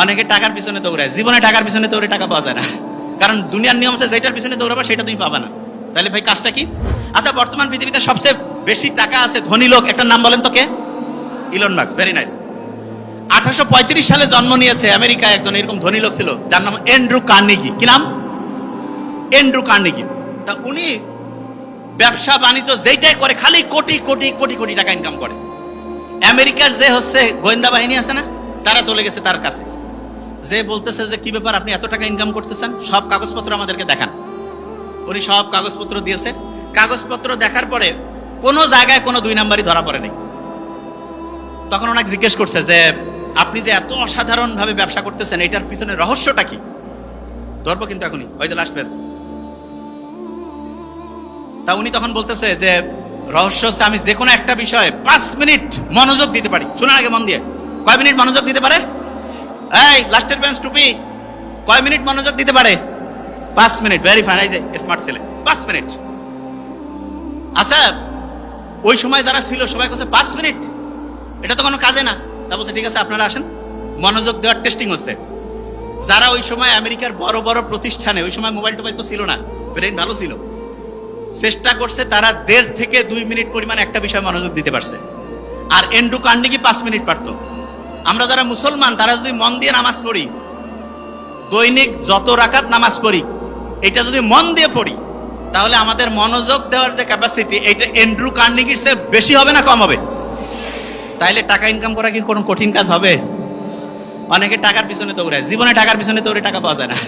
অনেকে টাকার পিছনে দৌড়ায়। জীবনে টাকার পিছনে দৌড়ে টাকা পাওয়া যায় না। কারণ দুনিয়ার নিয়ম আছে যেটার পিছনে দৌড়াবা, সেটা তুমি পাবা না। তাহলে ভাই, কাজটা কি? আচ্ছা বর্তমান পৃথিবীতে সবচেয়ে বেশি টাকা আছে ধনী লোক একটা নাম বলেন তো কে? ইলন মার্কস ভেরি নাইস আঠারোশো পঁয়ত্রিশ সালে জন্ম নিয়েছে আমেরিকায় একজন এরকম ধনী লোক ছিল, যার নাম এন্ড্রু কার্নিগি কি নাম? এন্ড্রু কার্নিগি তা উনি ব্যবসা, বাণিজ্য যেইটাই করে, খালি কোটি কোটি কোটি কোটি টাকা ইনকাম করে। আমেরিকার যে হচ্ছে গোয়েন্দা বাহিনী আছে না, তারা চলে গেছে তার কাছে। যে বলতেছে যে কি ব্যাপার, আপনি এত টাকা ইনকাম করতেছেন, সব কাগজপত্র আমাদেরকে দেখান। উনি সব কাগজপত্র দিয়েছে। কাগজপত্র দেখার পরে কোনো জায়গায় কোনো দুই নাম্বারই ধরা পড়ে নাই তখন ওনাকে জিজ্ঞেস করছে যে, আপনি যে এত অসাধারণ ভাবে ব্যবসা করতেছেন, এটার পিছনে রহস্যটা কি? ধরবো কিন্তু এখনই। ওই যে লাস্ট পেজ তা উনি তখন বলতেছে যে, রহস্য হচ্ছে আমি যে কোনো একটা বিষয়ে পাঁচ মিনিট মনোযোগ দিতে পারি। শোনার আগে মন দিয়ে। কয় মিনিট মনোযোগ দিতে পারে এই লাস্টের বেঞ্চ টুপি। কয় মিনিট মনোযোগ দিতে পারে? পাঁচ মিনিট ভেরি ফাইন এই যে স্মার্ট ছেলে। পাঁচ মিনিট। আচ্ছা ওই সময় যারা ছিল, সবাই কাছে পাঁচ মিনিট? এটা তো কোনো কাজে না। তা ঠিক আছে, আপনারা আসেন। মনোযোগ দেওয়ার টেস্টিং হচ্ছে। যারা ওই সময় আমেরিকার বড় বড় প্রতিষ্ঠানে, ওই সময় মোবাইল টোবাইল তো ছিল না ব্রেন ভালো ছিল। চেষ্টা করছে তারা দেড় থেকে দুই মিনিট পরিমাণ একটা বিষয়ে মনোযোগ দিতে পারছে। আর এন্ডু কান্ডিকি পাঁচ মিনিট পারত? আমরা যারা মুসলমান, তারা যদি মন দিয়ে নামাজ পড়ি, দৈনিক যত রাখাত নামাজ পড়ি, এটা যদি মন দিয়ে পড়ি, তাহলে আমাদের মনোযোগ দেওয়ার যে ক্যাপাসিটি এটা এন্ড্রু কার্নিগির সে বেশি হবে না কম হবে? তাইলে টাকা ইনকাম করা কি কোনো কঠিন কাজ হবে? অনেকে টাকার পিছনে দৌড়ায়। জীবনে টাকার পিছনে দৌড়ে টাকা পাওয়া যায় না।